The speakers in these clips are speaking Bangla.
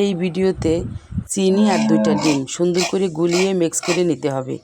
এই ভিডিওতে চিনি আর দুইটা ডিম সুন্দর করে গুলিয়ে মিক্স করে নিতে হবে।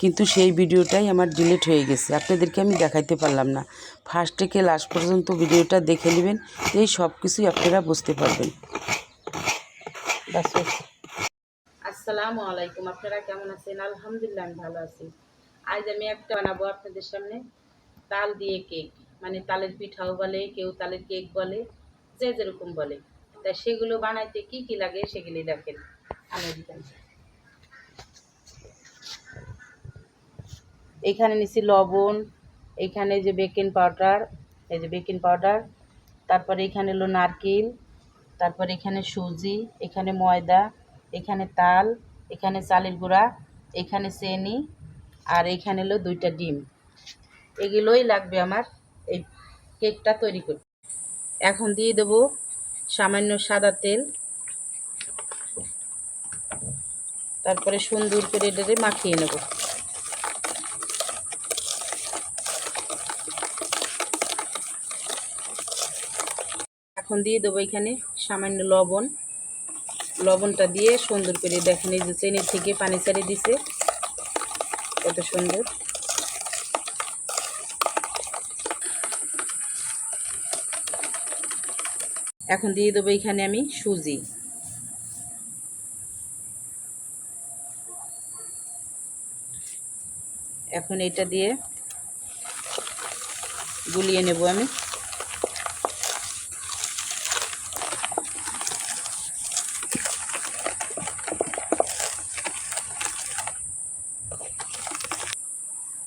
কিন্তু সেই ভিডিওটাই আমার ডিলিট হয়ে গেছে। আপনাদেরকে আমি দেখাইতে পারলাম না। ফার্স্ট থেকে লাস্ট পর্যন্ত ভিডিওটা দেখে নেবেন, এই সব কিছুই আপনারা বুঝতে পারবেন। আসসালামু আলাইকুম, আপনারা কেমন আছেন? আলহামদুলিল্লাহ, আমি ভালো আছি। আজ আমি একটা বানাবো আপনাদের সামনে। তাল দিয়ে কেক মানে তালের পিঠাও বলে, কেউ তালের কেক বলে, যে যেরকম বলে। তা সেগুলো বানাইতে কি কি লাগে সেগুলি দেখেন। আমেরিকান এখানে নিছি লবণ, এখানে যে বেকিং পাউডার, এই যে বেকিং পাউডার, তারপরে এখানে হলো নারকেল, তারপর এখানে সুজি, এখানে ময়দা, এখানে তাল, এখানে চালের গুঁড়া, এখানে চেনি, আর এখানে হলো দুইটা ডিম। এগুলোই লাগবে আমার এই কেকটা তৈরি করতে। এখন দিয়ে দেবো সামান্য সাদা তেল। তারপরে সুন্দর করে এটাকে মাখিয়ে নেব। এখন দিয়ে দেবো এখানে সামান্য লবণ। লবণটা দিয়ে সুন্দর করে দেখেন এই যে চেনির থেকে পানি ছাড়িয়ে দিছে। কত সুন্দর। এখন দিয়ে দেবো এখানে আমি সুজি। এখন এটা দিয়ে গুলিয়ে নেব আমি।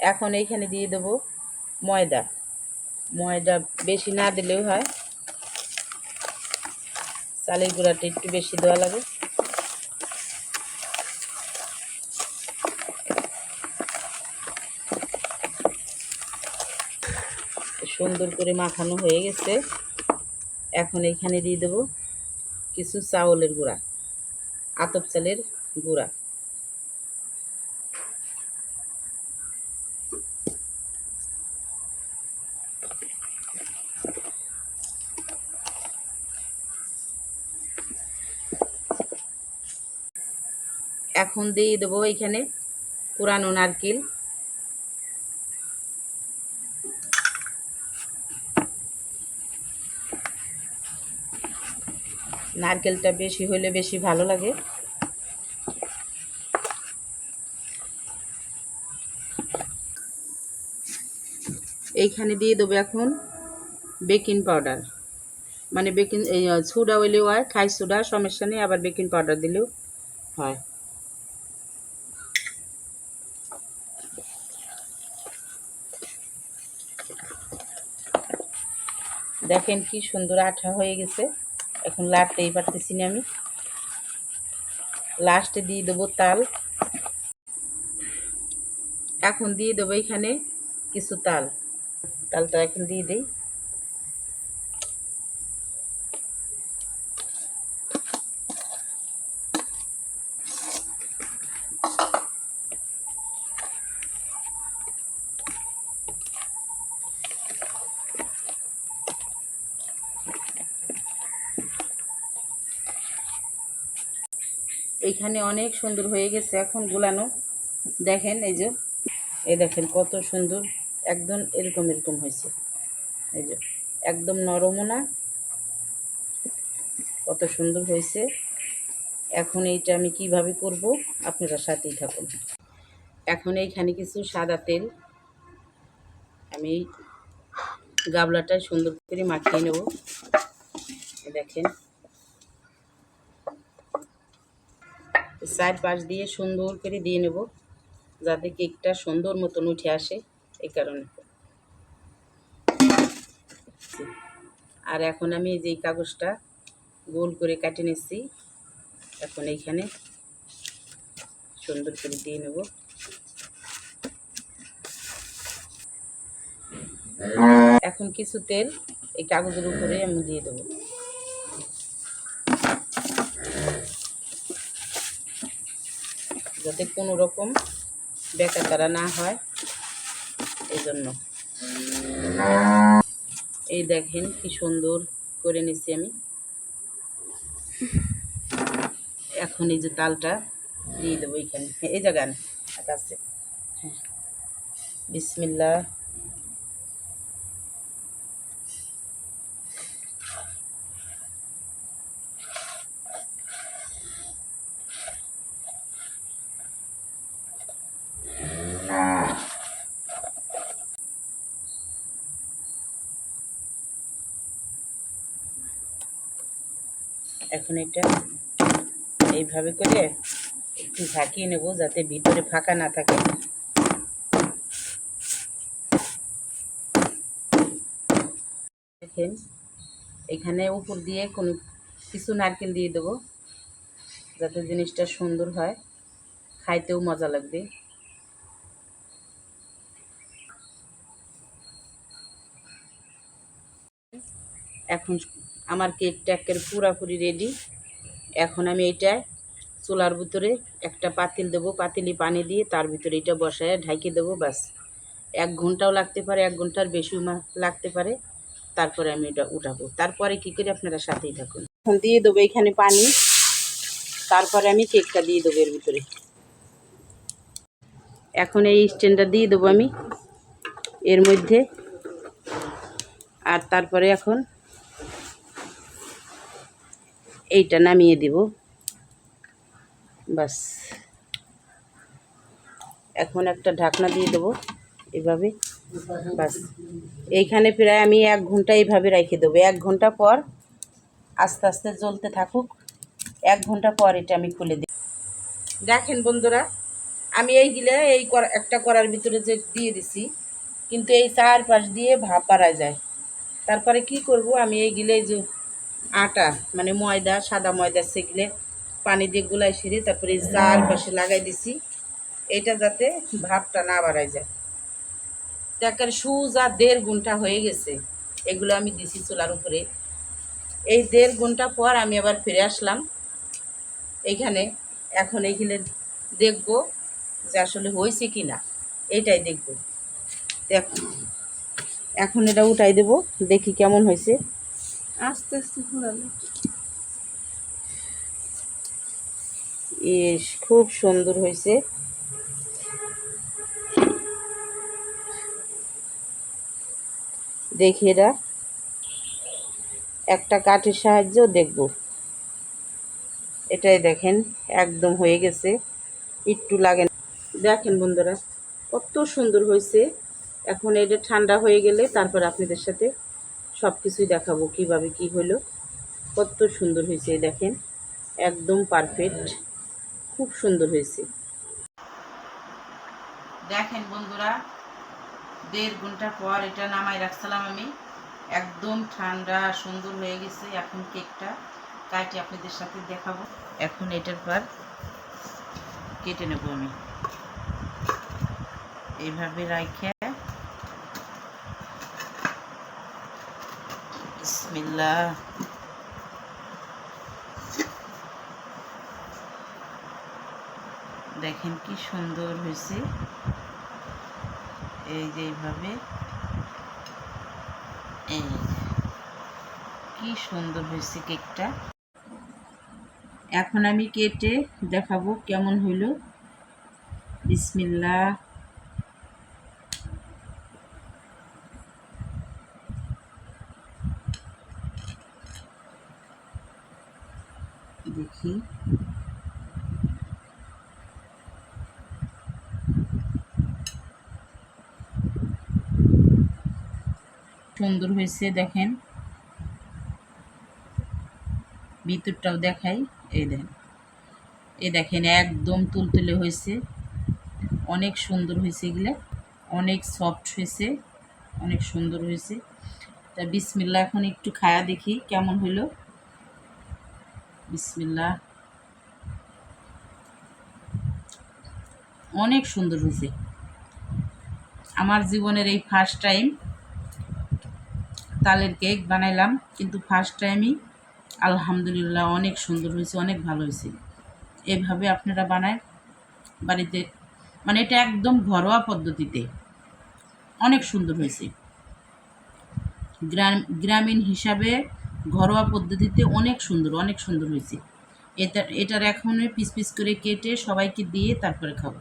এখন এইখানে দিয়ে দেবো ময়দা। ময়দা বেশি না দিলেও হয়। চালের গুঁড়াটা একটু বেশি দেওয়া লাগে। সুন্দর করে মাখানো হয়ে গেছে। এখন এখানে দিয়ে দেবো কিছু চাউলের গুঁড়া, আতপ চালের গুঁড়া। এখন দিয়ে দেবো এখানে পুরানো নারকেল। নারকেলটা বেশি হলে বেশি ভালো লাগে। এইখানে দিয়ে দেবো এখন বেকিং পাউডার। মানে বেকিং, এই সোডা হইলেও হয়, খাই সোডা সমস্যা নেই, আবার বেকিং পাউডার দিলেও হয়। দেখেন কি সুন্দর আঠা হয়ে গেছে। এখন লাটতেই পারতেছি না আমি। লাস্টে দিয়ে দেবো তাল। এখন দিয়ে দেবো এখানে কিছু তাল। তালটা এখন দিয়ে দিই। এইখানে অনেক সুন্দর হয়ে গেছে এখন গুলানো। দেখেন এই যে, এই দেখেন কত সুন্দর, একদম এরকম এরকম হয়েছে। এই যে, একদম নরমও না, কত সুন্দর হয়েছে। এখন এইটা আমি কীভাবে করব, আপনারা সাথেই থাকুন। এখন এইখানে কিছু সাদা তেল, আমি গাবলাটা সুন্দর করে মাখিয়ে নেব। দেখেন। চার পাশ দিয়ে সুন্দর করে দিয়ে নেব, যাতে কেকটা সুন্দর মতন উঠে আসে এই কারণে। আর এখন আমি যে কাগজটা গোল করে কাটে নিচ্ছি, এখন এইখানে সুন্দর করে দিয়ে নেব। এখন কিছু তেল এই কাগজের উপরে আমি দিয়ে দেবো। যাতে কোনো রকম বেকা তারা না হয় এই জন্য এই দেখেন কি সুন্দর করে নিছি আমি। এখন এই যে তালটা দিয়ে দেবো এইখানে এই জায়গায় আছে হ্যাঁ। বিসমিল্লা এখন এটা এইভাবে করে একটু ঝাঁকিয়ে নেব, যাতে ভিতরে ফাঁকা না থাকে। দেখেন, এখানে উপর দিয়ে কোনো কিছু নারকেল দিয়ে দেবো, যাতে জিনিসটা সুন্দর হয়। খাইতেও মজা লাগবে। এখন আমার কেকটা একের পুরাপুরি রেডি এখন আমি এইটা চুলার ভিতরে একটা পাতিল দেবো, পাতিলি পানি দিয়ে তার ভিতরে এটা বসায় ঢাকি দেবো, ব্যাস। এক ঘন্টাও লাগতে পারে, এক ঘণ্টার বেশি লাগতে পারে। তারপরে আমি এটা উঠাবো। তারপরে কী করে আপনারা সাথেই থাকুন। এখন দিয়ে দেবো এখানে পানি। তারপরে আমি কেকটা দিয়ে দেবো এর ভিতরে। এখন এই স্ট্যান্ডটা দিয়ে দেবো আমি এর মধ্যে। আর তারপরে এখন এইটা নামিয়ে দিব। বাস। এখন একটা ঢাকনা দিয়ে দেবো এভাবে। বাস। এইখানে প্রায় আমি এক ঘণ্টা এইভাবে রেখে দেবো। এক ঘণ্টা পর আস্তে আস্তে জ্বলতে থাকুক। এক ঘণ্টা পর এটা আমি খুলে দিই দেখেন বন্ধুরা, আমি এই করা- একটা করার ভিতরে যে দিয়ে দিছি, কিন্তু এই চারপাশ দিয়ে ভাপ পারা যায়। তারপরে কি করব, আমি এই যে আটা মানে ময়দা, সাদা ময়দা সেগুলো পানি দিয়ে গুলাই সেরে তারপরে এই চারপাশে লাগাই দিছি। এটা যাতে ভাবটা না বাড়ায় যায়। দেখার আর দেড় ঘণ্টা হয়ে গেছে। এগুলো আমি দিছি চুলার উপরে। এই দেড় ঘণ্টা পর আমি আবার ফিরে আসলাম। এইখানে এখন এইখানে দেখব যে আসলে হয়েছে কি না এইটাই দেখব। দেখ, এখন এটা উঠাই দেব, দেখি কেমন হয়েছে। আস্তে আস্তে ঘোরালো। ইস, খুব সুন্দর হয়েছে। দেখি এটা। একটা কাঠের সাহায্যেও দেখব। এটাই দেখেন, একদম হয়ে গেছে। একটু লাগে। দেখেন বন্ধুরা, কত সুন্দর হয়েছে। এখন এটা ঠান্ডা হয়ে গেলে তারপর আপনাদের সাথে সব কিছুই দেখাবো, কীভাবে কি হলো। কত সুন্দর হয়েছে দেখেন। একদম পারফেক্ট খুব সুন্দর হয়েছে। দেখেন বন্ধুরা, দেড় ঘণ্টা পর এটা নামাই রাখছিলাম আমি। একদম ঠান্ডা, সুন্দর হয়ে গেছে এখন কেকটা। কাটি আপনাদের সাথে দেখাবো। এখন এটার পর কেটে নেব আমি। এইভাবে রাখে বিসমিল্লাহ। দেখেন কি সুন্দর হয়েছে। এই যে এইভাবে। কি সুন্দর হয়েছে কেকটা। এখন আমি কেটে দেখাবো কেমন হইল। বিসমিল্লাহ। দেখি। সুন্দর হয়েছে, দেখেন। ভিতরটাও দেখাই, এই দেখেন এই দেখেন, একদম তুলতুলে হয়েছে। অনেক সুন্দর হয়েছে এগুলো। অনেক সফট হয়েছে, অনেক সুন্দর হয়েছে। তা বিসমিল্লা এখন একটু খায়া দেখি কেমন হলো বিসমিল্লা অনেক সুন্দর হয়েছে। আমার জীবনের এই ফার্স্ট টাইম তালের কেক বানাইলাম, কিন্তু ফার্স্ট টাইমই আলহামদুলিল্লাহ অনেক সুন্দর হয়েছে, অনেক ভালো হয়েছে। এভাবে আপনারা বানায় বাড়িতে মানে এটা একদম ঘরোয়া পদ্ধতিতে অনেক সুন্দর হয়েছে। গ্রাম, গ্রামীণ হিসাবে ঘরোয়া পদ্ধতিতে অনেক সুন্দর অনেক সুন্দর হয়েছে। এটা এটার এখন পিস পিস করে কেটে সবাইকে দিয়ে তারপরে খাব।